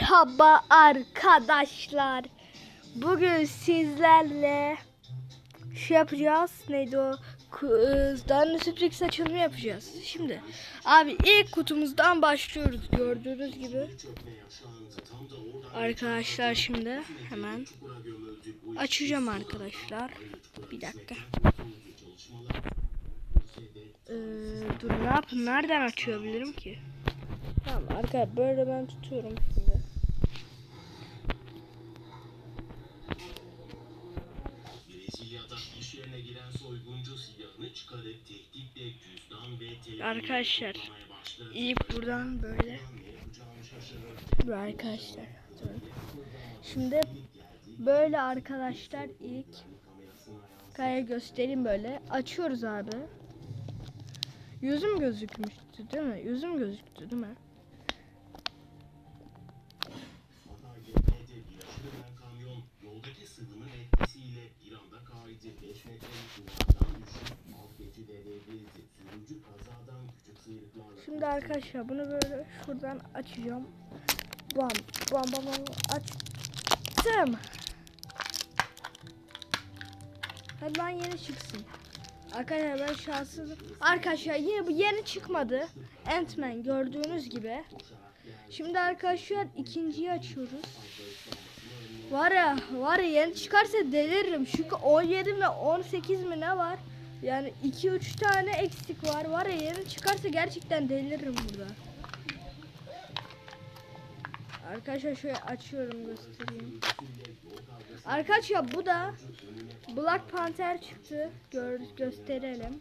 Merhaba arkadaşlar. Bugün sizlerle şey yapacağız. Neydi o? Kızdan sürpriz açılımı yapacağız. Şimdi abi ilk kutumuzdan başlıyoruz gördüğünüz gibi. Arkadaşlar şimdi hemen açacağım arkadaşlar. Bir dakika. Ee, dur ne yapayım? Nereden açabilirim ki? Tamam arkadaşlar böyle ben tutuyorum şimdi. Giren soyguncu silahını çıkarıp tehditle cüzdan ve telefonu Arkadaşlar ilk buradan böyle. Dur arkadaşlar. Dur. Şimdi böyle arkadaşlar ilk kaya göstereyim böyle. Açıyoruz abi. Yüzüm gözükmüştü değil mi? Yüzüm gözüktü değil mi? Kaydı. 5 metrelik duvardan düşüp alt geçide devrildi. Sürücü kazadan küçük sıyrıklarla Şimdi arkadaşlar bunu böyle şuradan açacağım. Bam bam bam bam açtım. Hadi lan yeni çıksın. Arkadaşlar ben şanssızım. Arkadaşlar yine bu yeni çıkmadı. Ant-Man gördüğünüz gibi. Şimdi arkadaşlar ikinciyi açıyoruz. Var ya var ya yeni çıkarsa deliririm. Çünkü 17 mi 18 mi ne var? Yani 2-3 tane eksik var. Var ya yeni çıkarsa gerçekten deliririm burada. Arkadaşlar şöyle açıyorum göstereyim. Arkadaşlar bu da Black Panther çıktı. Gör, gösterelim.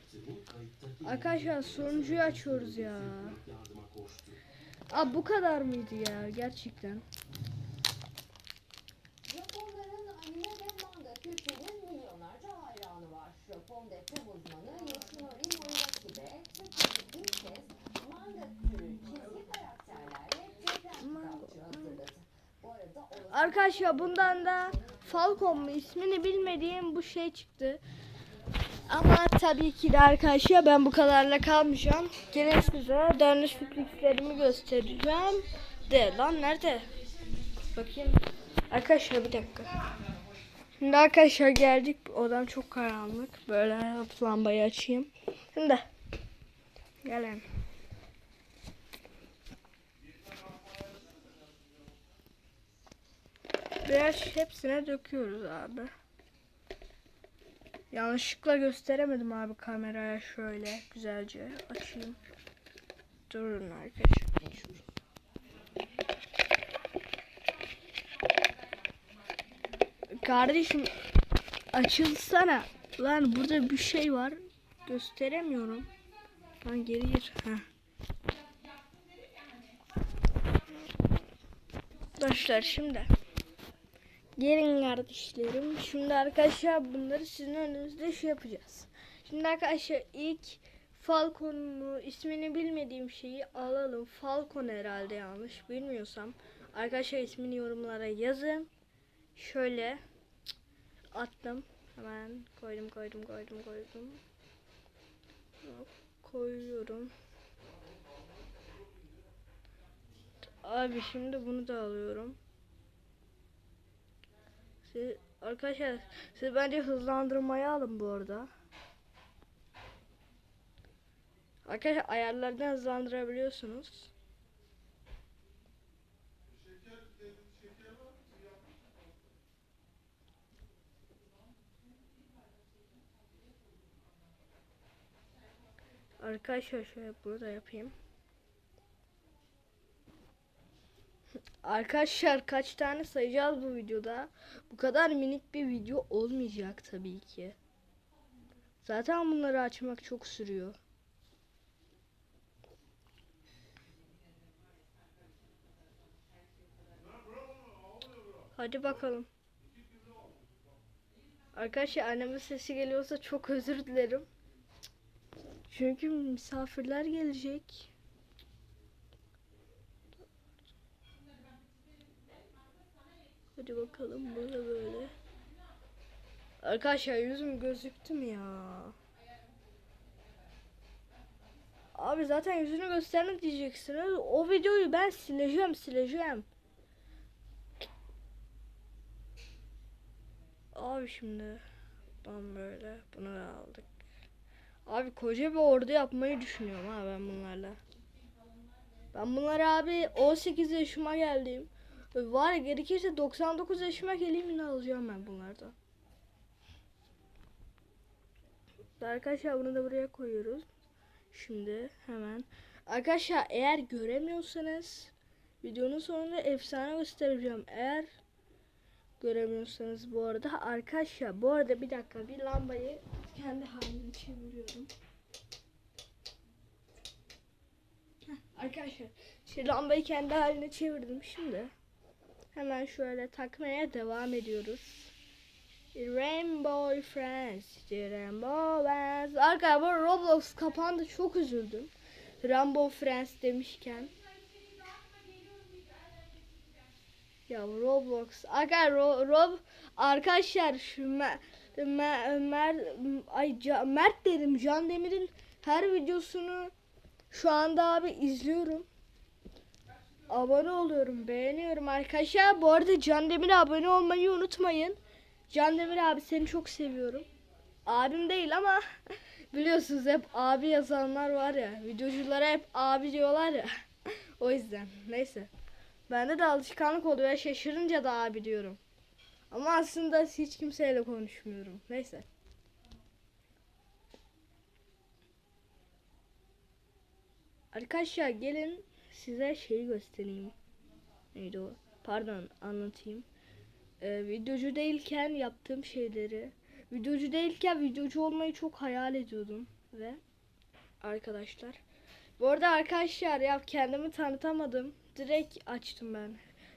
Arkadaşlar sonuncuyu açıyoruz ya. Aa bu kadar mıydı ya gerçekten? Arkadaşlar bundan da Falcon mu ismini bilmediğim bu şey çıktı. Ama tabii ki de arkadaşlar ben bu kadarla kalmayacağım. Gene size dönüş fikirlerimi göstereceğim. De lan nerede? Bakayım. Arkadaşlar bir dakika. Şimdi arkadaşlar geldik. Odam çok karanlık. Böyle lambayı açayım. Şimdi gelin. Biraz hepsine döküyoruz abi. Yanlışlıkla gösteremedim abi kameraya şöyle güzelce açayım. Durun arkadaşlar. Kardeşim açılsana. Lan burada bir şey var. Gösteremiyorum. Lan geri gir. Heh. Arkadaşlar şimdi Gelin kardeşlerim. Şimdi arkadaşlar bunları sizin önünüzde şey yapacağız. Şimdi arkadaşlar ilk Falcon'u ismini bilmediğim şeyi alalım. Falcon herhalde yanlış bilmiyorsam. Arkadaşlar ismini yorumlara yazın. Şöyle attım. Hemen koydum koydum koydum koydum. Koyuyorum. Abi şimdi bunu da alıyorum. Siz, arkadaşlar siz bence hızlandırmayı alın bu arada. Arkadaşlar ayarlardan hızlandırabiliyorsunuz. Arkadaşlar şöyle bunu da yapayım. Arkadaşlar kaç tane sayacağız bu videoda? Bu kadar minik bir video olmayacak tabii ki. Zaten bunları açmak çok sürüyor. Hadi bakalım. Arkadaşlar annemin sesi geliyorsa çok özür dilerim. Çünkü misafirler gelecek. Hadi bakalım burada böyle. Arkadaşlar yüzüm gözüktü mü ya? Abi zaten yüzünü göstermek diyeceksiniz. O videoyu ben sileceğim sileceğim. Abi şimdi ben böyle bunu aldık. Abi koca bir ordu yapmayı düşünüyorum ha ben bunlarla. Ben bunları abi 18 yaşıma geldim. Var ya gerekirse 99 yaşıma geleyim yine alacağım ben bunlardan. Arkadaşlar bunu da buraya koyuyoruz. Şimdi hemen. Arkadaşlar eğer göremiyorsanız videonun sonunda efsane göstereceğim. Eğer göremiyorsanız bu arada arkadaşlar bu arada bir dakika bir lambayı kendi haline çeviriyorum. Heh, arkadaşlar şu lambayı kendi haline çevirdim şimdi. Hemen şöyle takmaya devam ediyoruz. Rainbow Friends, Rainbow Friends. Arkadaşlar Roblox kapandı çok üzüldüm. Rainbow Friends demişken. Ya Roblox. Arkadaşlar Ro- Rob arkadaşlar şu Mer, Mer, Mer- ay Ca- Mert dedim Can Demir'in her videosunu şu anda abi izliyorum. Abone oluyorum, beğeniyorum arkadaşlar. Bu arada Can Demir'e abone olmayı unutmayın. Can Demir abi seni çok seviyorum. Abim değil ama biliyorsunuz hep abi yazanlar var ya. Videoculara hep abi diyorlar ya. o yüzden neyse. Bende de alışkanlık oluyor. Şaşırınca da abi diyorum. Ama aslında hiç kimseyle konuşmuyorum. Neyse. Arkadaşlar gelin size şeyi göstereyim. Neydi o? Pardon anlatayım. Ee, videocu değilken yaptığım şeyleri. Videocu değilken videocu olmayı çok hayal ediyordum. Ve arkadaşlar. Bu arada arkadaşlar ya kendimi tanıtamadım. Direkt açtım ben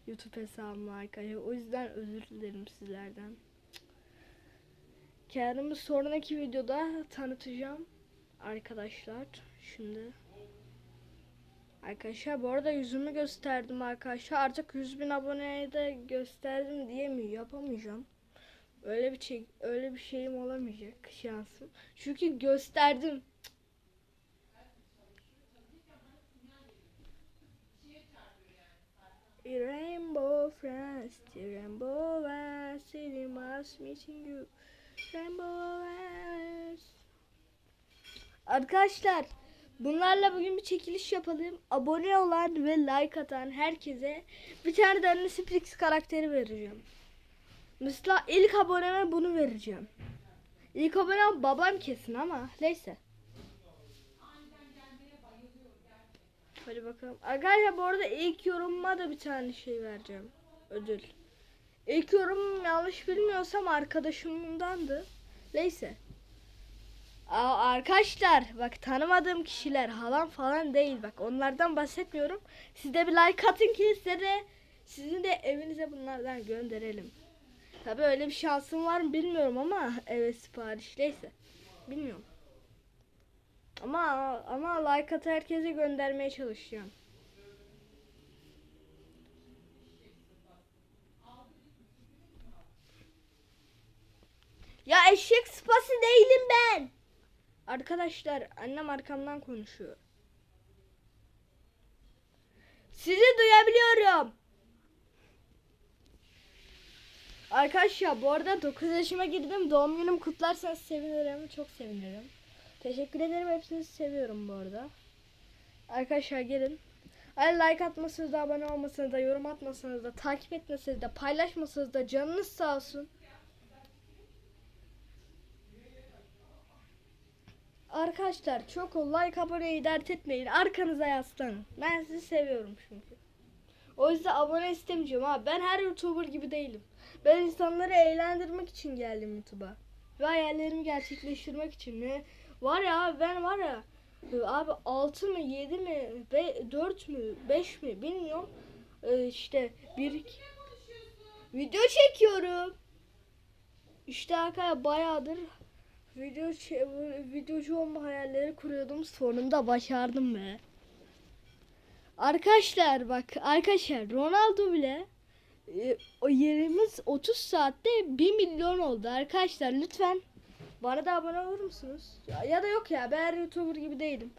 YouTube hesabımı arkadaşlar. O yüzden özür dilerim sizlerden. Kendimi sonraki videoda tanıtacağım. Arkadaşlar şimdi Arkadaşlar bu arada yüzümü gösterdim arkadaşlar. Artık 100 bin aboneye de gösterdim diye mi yapamayacağım. Öyle bir şey öyle bir şeyim olamayacak şansım. Çünkü gösterdim. Rainbow friends, rainbow friends, city must meeting you. Rainbow friends. Arkadaşlar bunlarla bugün bir çekiliş yapalım. Abone olan ve like atan herkese bir tane de Sprix karakteri vereceğim. Mesela ilk aboneme bunu vereceğim. İlk abonem babam kesin ama neyse. Hadi bakalım. Arkadaşlar bu arada ilk yorumuma da bir tane şey vereceğim. Ödül. İlk yorumum yanlış bilmiyorsam arkadaşımdandı. Neyse. Arkadaşlar bak tanımadığım kişiler halam falan değil bak onlardan bahsetmiyorum. Siz de bir like atın ki size de sizin de evinize bunlardan gönderelim. Tabi öyle bir şansım var mı bilmiyorum ama eve sipariş neyse. Bilmiyorum. Ama ama like atı herkese göndermeye çalışacağım. Ya eşek sıpası değilim ben. Arkadaşlar annem arkamdan konuşuyor. Sizi duyabiliyorum. Arkadaşlar bu arada 9 yaşıma girdim. Doğum günüm kutlarsanız sevinirim. Çok sevinirim. Teşekkür ederim. Hepinizi seviyorum bu arada. Arkadaşlar gelin. Ay like atmasanız da abone olmasanız da yorum atmasanız da takip etmeseniz de paylaşmasanız da canınız sağ olsun. Arkadaşlar çok ol like aboneyi dert etmeyin. Arkanıza yaslanın. Ben sizi seviyorum çünkü. O yüzden abone istemeyeceğim abi. Ben her YouTuber gibi değilim. Ben insanları eğlendirmek için geldim YouTube'a. Ve hayallerimi gerçekleştirmek için. Ne? Var ya abi ben var ya abi 6 mı 7 mi 4 mü 5 mi bilmiyorum. Ee, işte bir video çekiyorum. İşte arkadaşlar bayağıdır video videocu olma hayalleri kuruyordum. Sonunda başardım be. Arkadaşlar bak arkadaşlar Ronaldo bile e, yerimiz 30 saatte 1 milyon oldu arkadaşlar lütfen bana da abone olur musunuz? Ya, ya da yok ya ben YouTuber gibi değilim.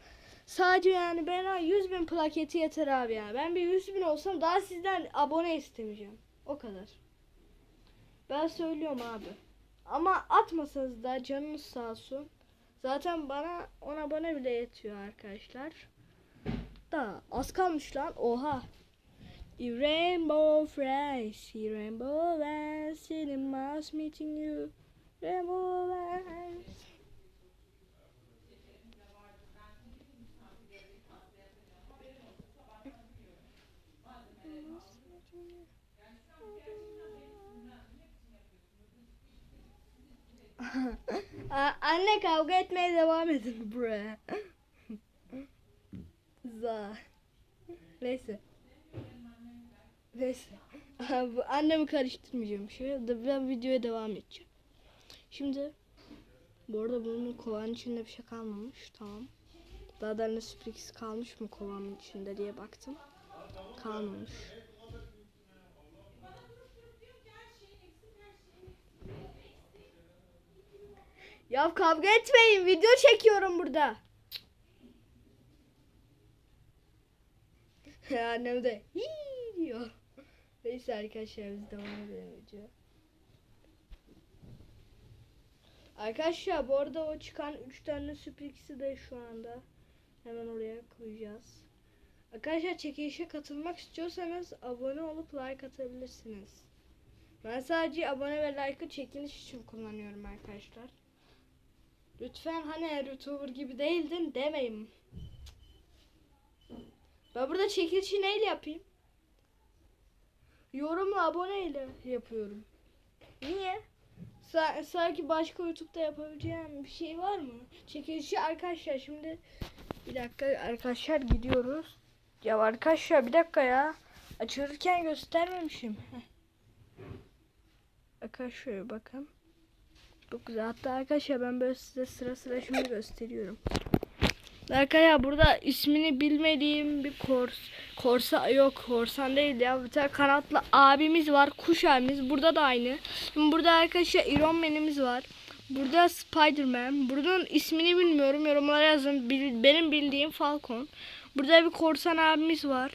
Sadece yani ben 100 bin plaketi yeter abi ya. Ben bir 100 bin olsam daha sizden abone istemeyeceğim. O kadar. Ben söylüyorum abi. Ama atmasanız da canınız sağ olsun. Zaten bana 10 abone bile yetiyor arkadaşlar. Da az kalmış lan. Oha. Rainbow friends, rainbow friends, sitting must meeting you. Rainbow friends. Aa, Anne kavga etmeye devam edin buraya. Za. Neyse. Neyse. Bu- Annemi karıştırmayacağım. Şöyle ben videoya devam edeceğim. Şimdi bu arada bunun kovanın içinde bir şey kalmamış. Tamam. Daha da ne sürpriz kalmış mı kovanın içinde diye baktım. Kalmamış. Ya kavga etmeyin. Video çekiyorum burada. Annem de hii diyor. Neyse arkadaşlar biz devam edelim video. Arkadaşlar bu arada o çıkan 3 tane sürprizi de şu anda hemen oraya koyacağız. Arkadaşlar çekilişe katılmak istiyorsanız abone olup like atabilirsiniz. Ben sadece abone ve like'ı çekiliş için kullanıyorum arkadaşlar. Lütfen hani YouTuber gibi değildin demeyin. Ben burada çekilişi neyle yapayım? Yorumla aboneyle yapıyorum. Niye? Sa- sanki başka YouTube'da yapabileceğim bir şey var mı? Çekilişi arkadaşlar şimdi bir dakika arkadaşlar gidiyoruz. Ya arkadaşlar bir dakika ya. Açılırken göstermemişim. Heh. Arkadaşlar bakın. Çok güzel. Hatta arkadaşlar ben böyle size sıra sıra şimdi gösteriyorum. Arkadaşlar burada ismini bilmediğim bir kors korsa yok korsan değil ya bir tane kanatlı abimiz var kuş abimiz burada da aynı. Şimdi burada arkadaşlar Iron Man'imiz var. Burada Spider-Man. Buradan ismini bilmiyorum. Yorumlara yazın. Bil- benim bildiğim Falcon. Burada bir korsan abimiz var.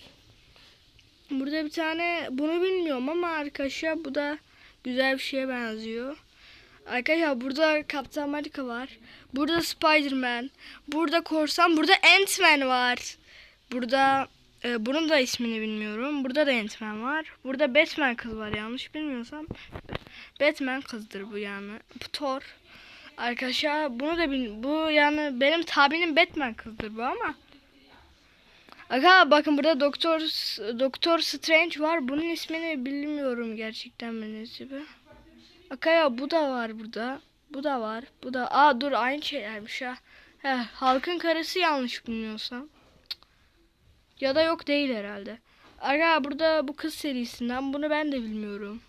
Burada bir tane bunu bilmiyorum ama arkadaşlar bu da güzel bir şeye benziyor. Arkadaşlar burada Kaptan Amerika var. Burada Spider-Man. Burada Korsan. Burada Ant-Man var. Burada e, bunun da ismini bilmiyorum. Burada da Ant-Man var. Burada Batman kız var yanlış bilmiyorsam. Batman kızdır bu yani. Bu Thor. Arkadaşlar bunu da bil bu yani benim tabinim Batman kızdır bu ama. Aga bakın burada Doktor Doktor Strange var. Bunun ismini bilmiyorum gerçekten ben gibi. Akaya bu da var burada. Bu da var. Bu da. Aa dur aynı şeylermiş ha. He, halkın karısı yanlış bilmiyorsam. Ya da yok değil herhalde. Aga burada bu kız serisinden bunu ben de bilmiyorum.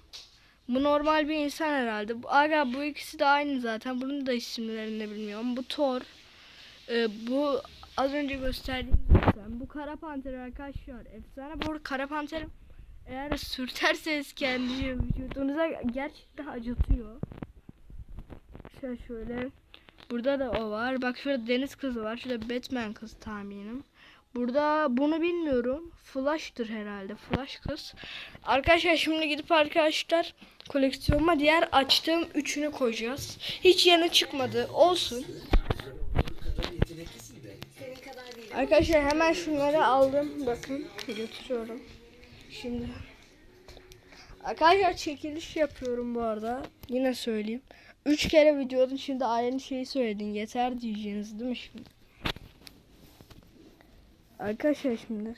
Bu normal bir insan herhalde. Aga bu ikisi de aynı zaten. Bunun da isimlerini bilmiyorum. Bu Thor. Ee, bu az önce gösterdiğim zaten. Bu Kara Panter arkadaşlar. Efsane. Bu Kara Panter eğer sürterseniz kendi vücudunuza gerçekten acıtıyor. Şöyle şöyle. Burada da o var. Bak şurada deniz kızı var. Şurada Batman kız tahminim. Burada bunu bilmiyorum. Flash'tır herhalde. Flash kız. Arkadaşlar şimdi gidip arkadaşlar koleksiyonuma diğer açtığım üçünü koyacağız. Hiç yeni çıkmadı. Olsun. Arkadaşlar hemen şunları aldım. Bakın götürüyorum. Şimdi Arkadaşlar çekiliş yapıyorum bu arada. Yine söyleyeyim. Üç kere videonun içinde aynı şeyi söyledin. Yeter diyeceğiniz değil mi şimdi? Arkadaşlar şimdi.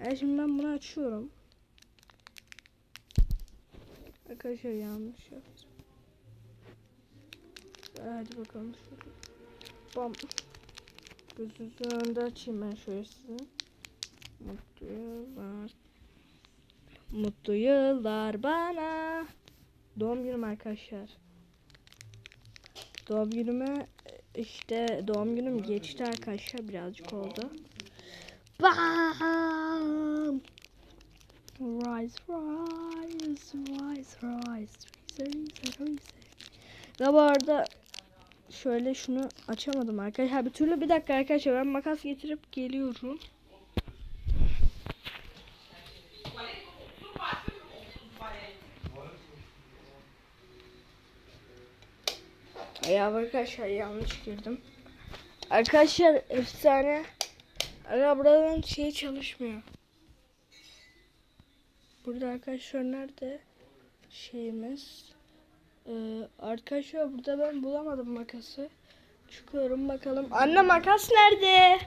Evet şimdi ben bunu açıyorum. Arkadaşlar yanlış yaptım. Hadi bakalım. şöyle. Bam. Gözünüzün önünde açayım ben şöyle size. Mutlu yıllar. Mutlu yıllar bana. Doğum günüm arkadaşlar. Doğum günüme işte doğum günüm geçti arkadaşlar birazcık oldu. Bam! Rise, rise, rise, rise, rise, rise, rise. Ve bu arada şöyle şunu açamadım arkadaşlar. Bir türlü bir dakika arkadaşlar ben makas getirip geliyorum. Ya arkadaşlar yanlış girdim. Arkadaşlar efsane. Ara buradan şey çalışmıyor. Burada arkadaşlar nerede şeyimiz? Ee, arkadaşlar burada ben bulamadım makası. Çıkıyorum bakalım. Anne makas nerede?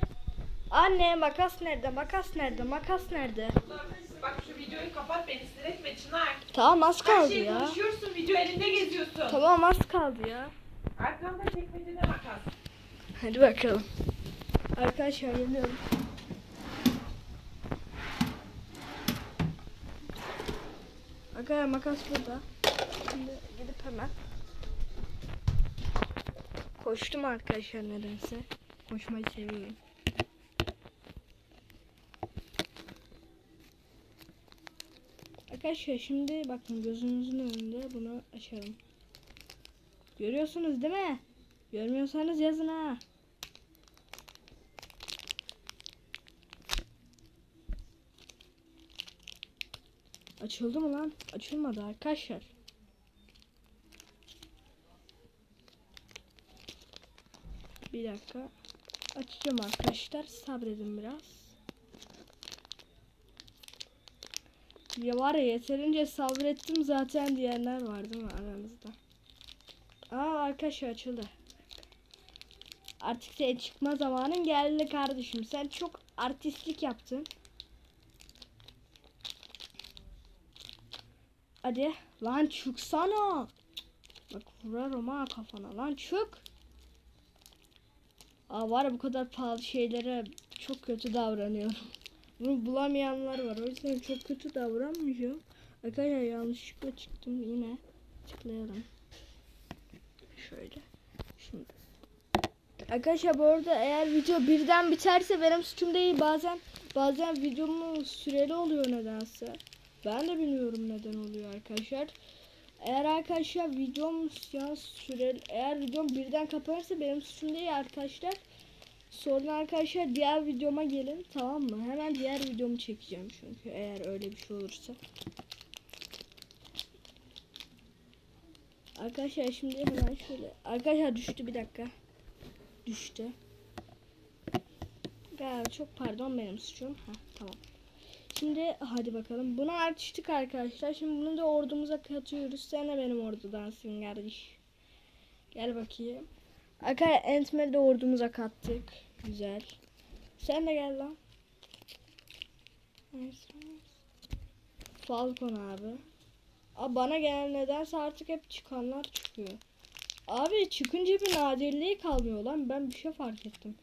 Anne makas nerede? Makas nerede? Makas nerede? Bak şu videoyu kapat beni sinir etme Çınar. Tamam az Her kaldı şeyi ya. konuşuyorsun video elinde geziyorsun. Tamam az kaldı ya. Arkanda çekmecede makas. Hadi bakalım. Arkadaşlar geliyorum. Arkadaşlar makas burada. Şimdi gidip hemen. Koştum arkadaşlar nedense. Koşmayı seviyorum. Arkadaşlar şimdi bakın gözünüzün önünde bunu açalım. Görüyorsunuz değil mi? Görmüyorsanız yazın ha. Açıldı mı lan? Açılmadı arkadaşlar. Bir dakika. Açacağım arkadaşlar. Sabredin biraz. Ya var ya yeterince sabrettim zaten diyenler var değil mi aranızda? Aa arkadaşlar açıldı. Artık senin çıkma zamanın geldi kardeşim. Sen çok artistlik yaptın. Hadi lan çıksana. Bak vurarım ha kafana lan çık. Aa var bu kadar pahalı şeylere çok kötü davranıyorum. Bunu bulamayanlar var. O yüzden çok kötü davranmayacağım. Arkadaşlar yanlışlıkla çıktım yine. Tıklayalım. Şöyle. Şimdi. Arkadaşlar bu arada eğer video birden biterse benim suçum değil. Bazen bazen videomu süreli oluyor nedense. Ben de bilmiyorum neden oluyor arkadaşlar. Eğer arkadaşlar videom ya süreli eğer videom birden kapanırsa benim suçum değil arkadaşlar. Sonra arkadaşlar diğer videoma gelin tamam mı? Hemen diğer videomu çekeceğim çünkü eğer öyle bir şey olursa. Arkadaşlar şimdi hemen şöyle. Arkadaşlar düştü bir dakika. Düştü. Galiba çok pardon benim suçum. Ha tamam. Şimdi hadi bakalım. Bunu açtık arkadaşlar. Şimdi bunu da ordumuza katıyoruz. Sen de benim ordudansın kardeş. Gel bakayım. Arkadaşlar Entmer'i de ordumuza kattık. Güzel. Sen de gel lan. Falcon abi. Abi bana gelen nedense artık hep çıkanlar çıkıyor. Abi çıkınca bir nadirliği kalmıyor lan. Ben bir şey fark ettim.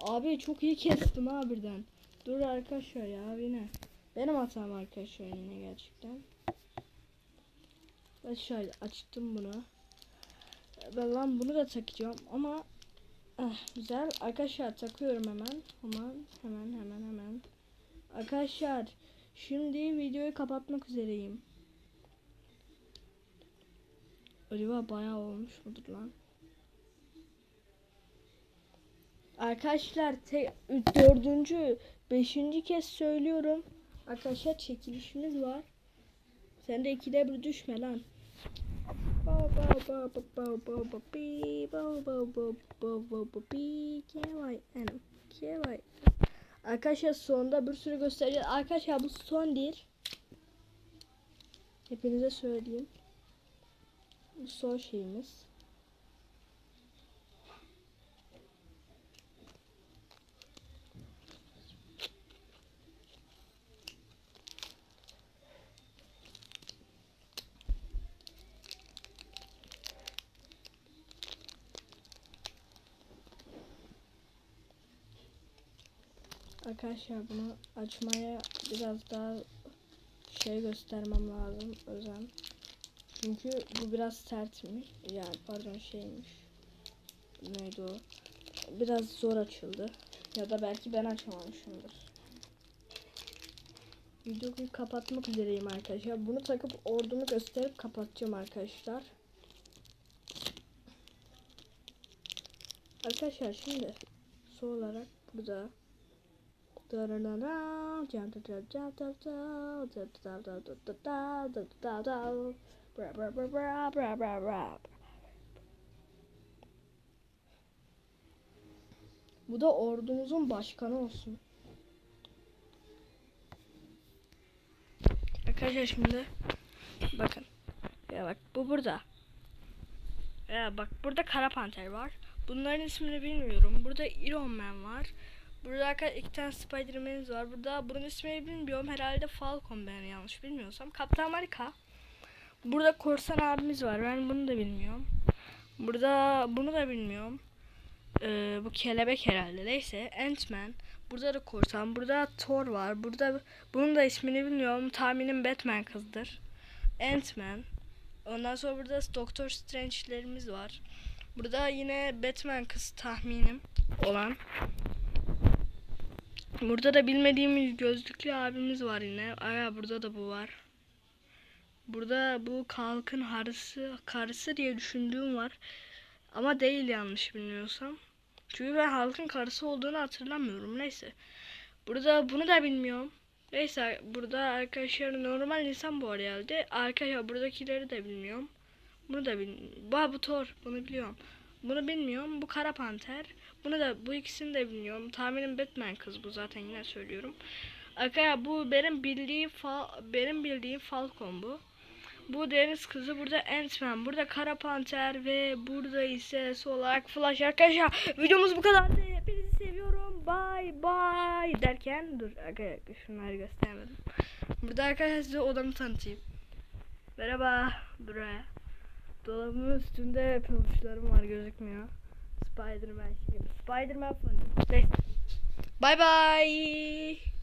Abi çok iyi kestim ha birden. Dur arkadaşlar ya yine. Benim hatam arkadaşlar yine gerçekten. Ben şöyle açtım bunu. Ben lan bunu da takacağım ama eh, güzel. Arkadaşlar takıyorum hemen. Hemen hemen hemen hemen. Arkadaşlar şimdi videoyu kapatmak üzereyim. Acaba bayağı olmuş mudur lan? Arkadaşlar te, dördüncü, beşinci kez söylüyorum. Arkadaşlar çekilişimiz var. Sen de ikide bir düşme lan. Arkadaşlar sonunda bir sürü göstereceğiz. Arkadaşlar bu son değil. Hepinize söyleyeyim. Bu son şeyimiz. Arkadaşlar bunu açmaya biraz daha şey göstermem lazım özen. Çünkü bu biraz sertmiş. Yani pardon şeymiş. Neydi o? Biraz zor açıldı. Ya da belki ben açamamışımdır. Videoyu kapatmak üzereyim arkadaşlar. Bunu takıp ordumu gösterip kapatacağım arkadaşlar. Arkadaşlar şimdi son olarak burada Bu da ordumuzun başkanı olsun. Arkadaşlar şimdi bakın. Ya bak bu burada. Ya bak burada Kara Panter var. Bunların ismini bilmiyorum. Burada Iron Man var. Burada arka- iki tane Spider-Man'imiz var. Burada bunun ismini bilmiyorum. Herhalde Falcon ben yanlış bilmiyorsam. Kaptan Amerika. Burada Korsan abimiz var. Ben bunu da bilmiyorum. Burada bunu da bilmiyorum. Ee, bu kelebek herhalde. Neyse Ant-Man. Burada da korsan. Burada Thor var. Burada bunun da ismini bilmiyorum. Tahminim Batman kızdır. Ant-Man. Ondan sonra burada Doctor Strange'lerimiz var. Burada yine Batman kız tahminim olan. Burada da bilmediğimiz gözlüklü abimiz var yine. Aya burada da bu var. Burada bu Kalkın harısı, karısı diye düşündüğüm var. Ama değil yanlış bilmiyorsam. Çünkü ben halkın karısı olduğunu hatırlamıyorum. Neyse. Burada bunu da bilmiyorum. Neyse burada arkadaşlar normal insan bu herhalde. Arkadaşlar buradakileri de bilmiyorum. Bunu da bilmiyorum. Bu, bu Thor. Bunu biliyorum. Bunu bilmiyorum. Bu Kara Panter. Bunu da bu ikisini de bilmiyorum. Tahminim Batman kız bu zaten yine söylüyorum. Arkadaşlar bu benim bildiğim fa benim bildiğim Falcon bu. Bu deniz kızı burada Ant-Man, burada Kara Panter ve burada ise olarak Flash arkadaşlar. Videomuz bu kadardı. Hepinizi seviyorum. Bye bye derken dur arkadaşlar şunları göstermedim. Burada arkadaşlar size odamı tanıtayım. Merhaba buraya. Dolabımın üstünde peluşlarım var gözükmüyor. Spiderman. Spiderman falan. Neyse. Bye bye.